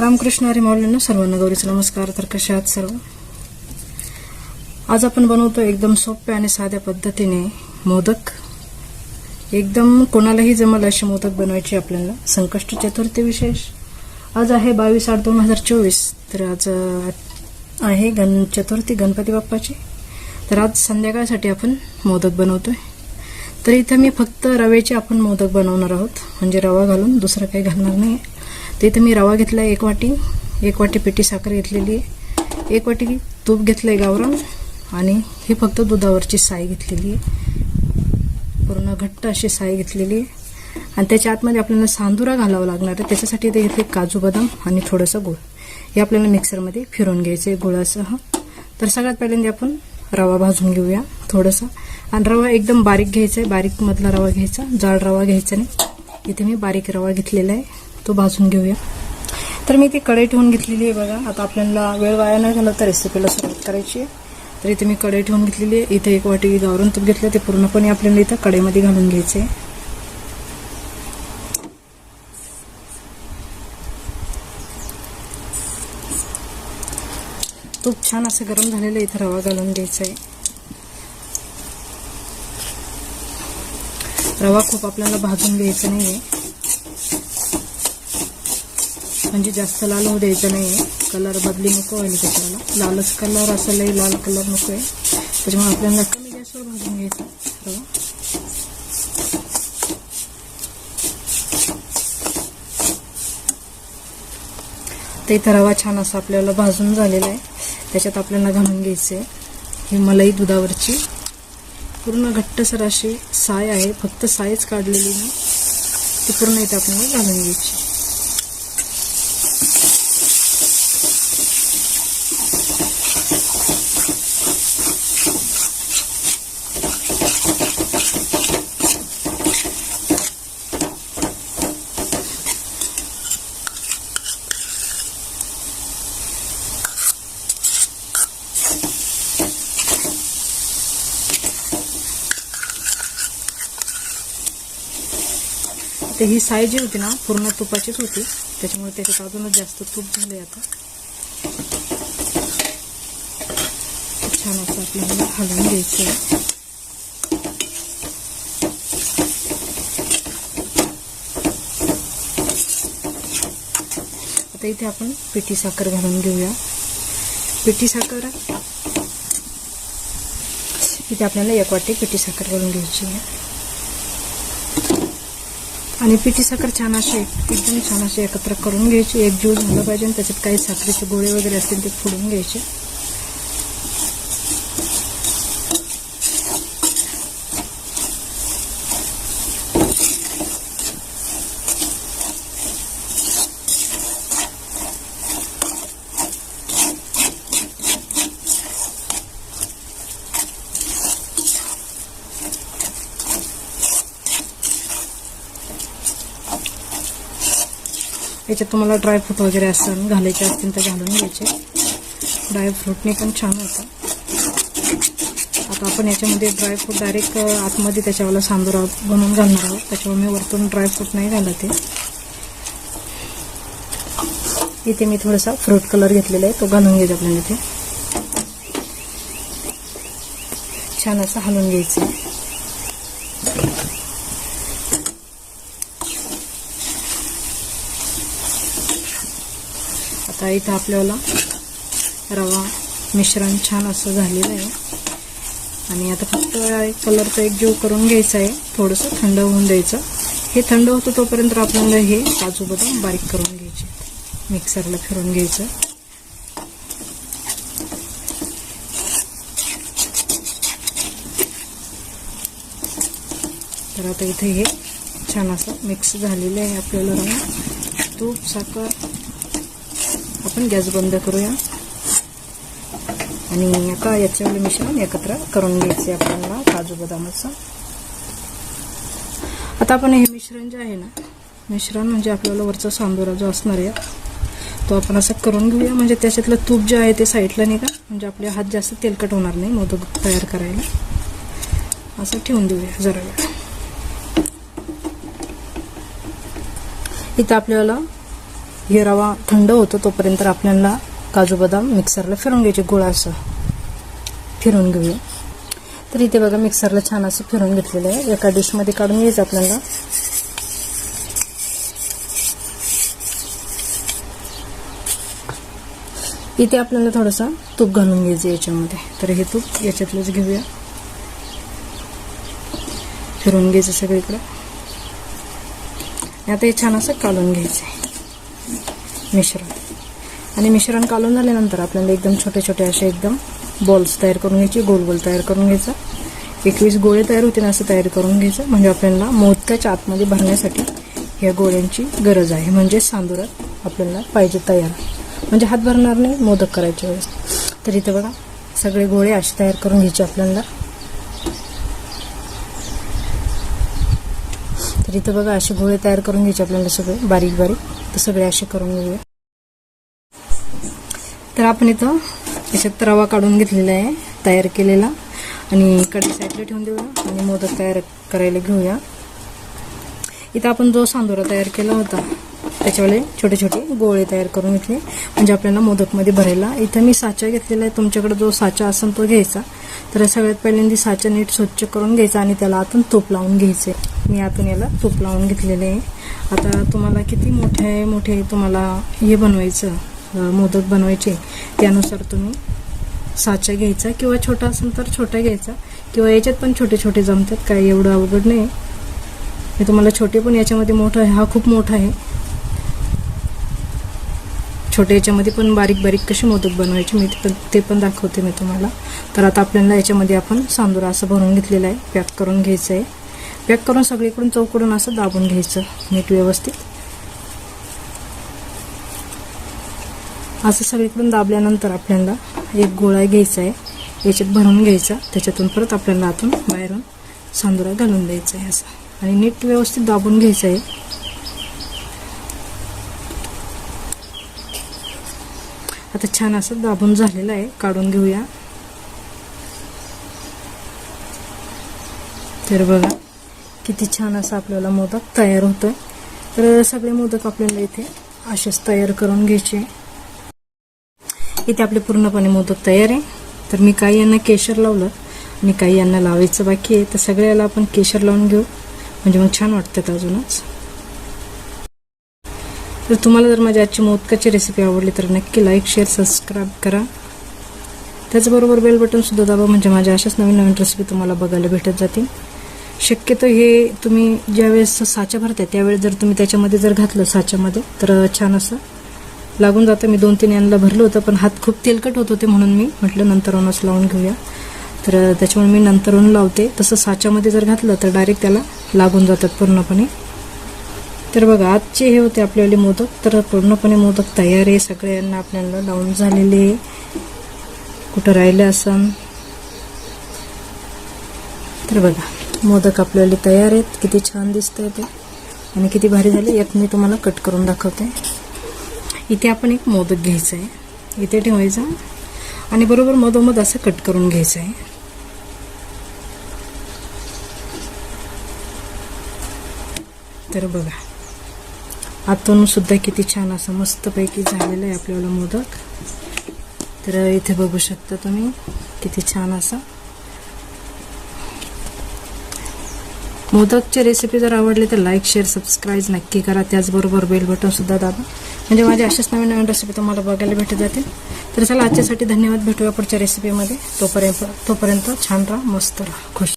रामकृष्ण हरी माऊलींना सर्वांना गौरीचा नमस्कार. तर कशा आहात सर्व? आज आपण बनवतो एकदम सोप्या आणि साध्या पद्धतीने मोदक. एकदम कोणालाही जमल असे मोदक बनवायचे आपल्याला. संकष्ट चतुर्थी विशेष. आज आहे बावीस आठ दोन हजार चोवीस. तर आज आहे गण चतुर्थी गणपती बाप्पाची. तर आज संध्याकाळसाठी आपण मोदक बनवतोय. तर इथं मी फक्त रव्याचे आपण मोदक बनवणार आहोत. म्हणजे रवा घालून दुसरं काही घालणार नाही तर इथं मी रवा घेतला एक वाटी. एक वाटी पिठी साखर घेतलेली आहे. एक वाटी तूप घेतलं आहे गावरान आणि ही फक्त दुधावरची साय घेतलेली आहे. पूर्ण घट्ट अशी साय घेतलेली आहे. आणि त्याच्या आतमध्ये आपल्याला सांदुरा घालावा लागणार आहे. त्याच्यासाठी इथे घेतले काजू बदाम आणि थोडंसं गुळ. हे आपल्याला मिक्सरमध्ये फिरून घ्यायचं आहे गुळासह. तर सगळ्यात पहिल्यांदा आपण रवा भाजून घेऊया थोडंसं. आणि रवा एकदम बारीक घ्यायचा आहे बारीकमधला रवा घ्यायचा. जाड रवा घ्यायचा नाही. इथे मी बारीक रवा घेतलेला आहे. तो भाजून घेऊया. तर मी ती कढई ठेवून घेतलेली आहे बघा. आता आपल्याला वेळ वाया नाही झाला तर रेसिपीला सुरुवात करायची आहे. तर इथे मी कढई ठेवून घेतलेली आहे. इथे एक वाटी गावरून तूप घेतलं ते पूर्णपणे आपल्याला इथं कढईमध्ये घालून घ्यायचं आहे. तूप छान असं गरम झालेलं आहे, इथं रवा घालून घ्यायचा आहे. रवा खूप आपल्याला भाजून घ्यायचा नाही आहे म्हणजे जास्त लाल होऊ द्यायचं नाहीये. कलर बदली नको आहे त्याच्याला. लालच कलर असं लई लाल कलर नको आहे त्याच्यामुळे आपल्याला कमी गॅसवर भाजून घ्यायचं. रवा ते इथं रवा छान असा आपल्याला भाजून झालेला आहे. त्याच्यात आपल्याला घालून घ्यायचे ही मलाई दुधावरची. पूर्ण घट्टसर अशी साय आहे. फक्त सायच काढलेली ना ती पूर्ण इथे आपल्याला घालून घ्यायची. तर ही साय जी होती ना पूर्ण तुपाचीच होती. त्याच्यामुळे त्याच्यात अजूनच जास्त तूप झाले आता. छान असं आपल्याला हलवून घ्यायचं आहे आता इथे आपण पिठी साखर घालून घेऊया. पिठी साखर इथे आपल्याला एक वाटी पिठी साखर घालून घ्यायची आहे. आणि पिठी साखर छान अशी एकदम छान अशी एकत्र करून घ्यायची. एक जीव झालं पाहिजे आणि त्याच्यात काही साखरेचे गोळे वगैरे असतील ते फोडून घ्यायचे. याच्यात तुम्हाला ड्रायफ्रूट वगैरे असं घालायचे असतील तर घालून घ्यायचे. ड्रायफ्रूटने पण छान होतं. आता आपण याच्यामध्ये ड्रायफ्रूट डायरेक्ट आतमध्ये त्याच्यावाला सांदुरा बनवून घालणार आहोत. त्याच्यामुळे मी वरतून ड्रायफ्रूट नाही घालत आहे. इथे मी थोडासा फ्रूट कलर घेतलेला आहे. तो घालून घ्यायचा आपल्याला इथे. छान असं हलवून घ्यायचं. इथं आपल्याला रवा मिश्रण छान असं झालेलं आहे. आणि आता फक्त कलरचा एक जीव करून घ्यायचा आहे. थोडंसं थंड होऊन द्यायचं. हे थंड होतं तोपर्यंत आपल्याला हे काजू बदाम बारीक करून घ्यायचे. मिक्सरला फिरून घ्यायचं. तर आता इथे हे छान असं मिक्स झालेलं आहे आपल्याला रवा. तूप साखर आपण गॅस बंद करूया. आणि आता याच्यावर मिश्रण एकत्र करून घ्यायचे आपल्याला काजू बदामाचं. आता आपण हे मिश्रण जे आहे ना मिश्रण म्हणजे आपल्याला वरचा सांदोरा जो असणार आहे तो आपण असं करून घेऊया. म्हणजे त्याच्यातलं तूप जे आहे ते साईडला का म्हणजे आपले हात जास्त तेलकट होणार नाही मोदक तयार करायला. असं ठेवून देऊया जरा वेळ इथं आपल्याला हे रवा थंड होतो तोपर्यंत आपल्याला काजू बदाम मिक्सरला फिरून घ्यायचे. गुळ असं फिरून घेऊया. तर इथे बघा मिक्सरला छान असं फिरून घेतलेलं आहे. एका डिशमध्ये काढून घ्यायचं आपल्याला. इथे आपल्याला थोडंसं तूप घालून घ्यायचं याच्यामध्ये. तर हे तूप याच्यातलंच घेऊया. फिरून घ्यायचं सगळीकडं. आता हे छान असं काढून घ्यायचं आहे. मिश्रण. आणि मिश्रण काढून झाल्यानंतर आपल्याला एकदम छोटे छोटे असे एकदम बॉल्स तयार करून घ्यायचे गोल गोल तयार करून घ्यायचा. एकवीस गोळे तयार होतील असं तयार करून घ्यायचं. म्हणजे आपल्याला मोदकाच्या आतमध्ये भरण्यासाठी या गोळ्यांची गरज आहे. म्हणजे सांदुरात आपल्याला पाहिजे तयार. म्हणजे हात भरणार नाही मोदक करायच्या वेळेस तर इथे बघा सगळे गोळे असे तयार करून घ्यायचे आपल्याला. तर इथं बघा असे गोळे तयार करून घ्यायचे आपल्याला सगळे बारीक बारीक. तर सगळे असे करून घेऊया. तर आपण इथं याच्यात रवा काढून घेतलेला आहे तयार केलेला. आणि कडी साईडला ठेवून देऊया आणि मोदक तयार करायला घेऊया. इथं आपण जो सांदोरा तयार केला होता त्याच्यावाले छोटे छोटे गोळे तयार करून घेतले. म्हणजे आपल्याला मोदकमध्ये भरायला. इथं मी साचा घेतलेला आहे. तुमच्याकडे जो साचा असेल तो घ्यायचा. तर सगळ्यात पहिल्यांदा साचा नीट स्वच्छ करून घ्यायचा आणि त्याला आतून तूप लावून घ्यायचे. मी आतून याला तूप लावून घेतलेले आहे. आता तुम्हाला किती मोठे मोठे तुम्हाला हे बनवायचं मोदक बनवायचे त्यानुसार तुम्ही साचा घ्यायचा. किंवा छोटा असेल तर छोटा घ्यायचा. किंवा याच्यात पण छोटे छोटे जमतात. काय एवढं अवघड नाही. मी तुम्हाला छोटे पण याच्यामध्ये मोठं आहे. हा खूप मोठा आहे. छोट्या याच्यामध्ये पण बारीक बारीक कसे मोदक बनवायचे मी ते पण ते पण दाखवते मी तुम्हाला. तर आता आपल्याला याच्यामध्ये आपण सांदुरा असं भरून घेतलेलं आहे. पॅक करून घ्यायचं आहे. पॅक करून सगळीकडून चौकडून असं दाबून घ्यायचं नीट व्यवस्थित. असं सगळीकडून दाबल्यानंतर आपल्याला एक गोळा घ्यायचा आहे. याच्यात भरून घ्यायचा. त्याच्यातून परत आपल्याला आतून बाहेरून सांदुरा घालून द्यायचा आहे असं. आणि नीट व्यवस्थित दाबून घ्यायचं आहे. आता छान असं दाबून झालेलं आहे. काढून घेऊया. तर बघा किती छान असं आपल्याला मोदक तयार होतोय. तर सगळे मोदक आपल्याला इथे असेच तयार करून घ्यायचे. इथे आपले पूर्णपणे मोदक तयार आहे. तर मी काही यांना केशर लावलं आणि काही यांना लावायचं बाकी आहे. तर सगळ्याला आपण केशर लावून घेऊ. म्हणजे मग छान वाटतात अजूनच. तर तुम्हाला जर माझी आजची मोदकाची रेसिपी आवडली तर नक्की लाईक शेअर सबस्क्राईब करा. त्याचबरोबर बेल बटनसुद्धा दाबा म्हणजे माझ्या अशाच नवीन नवीन रेसिपी तुम्हाला बघायला भेटत जातील. शक्यतो हे तुम्ही ज्यावेळेस साचा भरताय त्यावेळेस जर तुम्ही त्याच्यामध्ये जर घातलं साच्यामध्ये तर छान असं लागून जातं. मी दोन तीन यांना भरलं होतं पण हात खूप तेलकट होत होते म्हणून मी म्हटलं नंतरूनच लावून घेऊया. तर त्याच्यामुळे मी नंतरून लावते. तसं साच्यामध्ये जर घातलं तर डायरेक्ट त्याला लागून जातात पूर्णपणे. तर बघा आजचे हे होते आपल्याला मोदक. तर पूर्णपणे मोदक तयार आहे. सगळ्यांना आपल्याला लावून झालेले कुठं राहिले असन? तर बघा मोदक आपल्याला तयार आहेत. किती छान दिसतंय ते. आणि किती भारी झाले. यात मी तुम्हाला कट करून दाखवते. इथे आपण एक मोदक घ्यायचा आहे इथे ठेवायचा. आणि बरोबर मधोमध असं कट करून घ्यायचं आहे तर बघा आतून सुद्धा किती छान असं मस्तपैकी झालेलं आहे आपल्याला मोदक. तर इथे बघू शकता तुम्ही किती छान असा. मोदकची रेसिपी जर आवडली तर लाईक शेअर सबस्क्राईब नक्की करा. त्याचबरोबर बेल बटन सुद्धा दाबा. म्हणजे माझ्या अशाच नवीन नवीन रेसिपी तुम्हाला बघायला भेटत जातील. तर चला आजच्यासाठी धन्यवाद. भेटूया पुढच्या रेसिपीमध्ये तोपर्यंत तोपर्यंत छान राहा मस्त राहा. खुश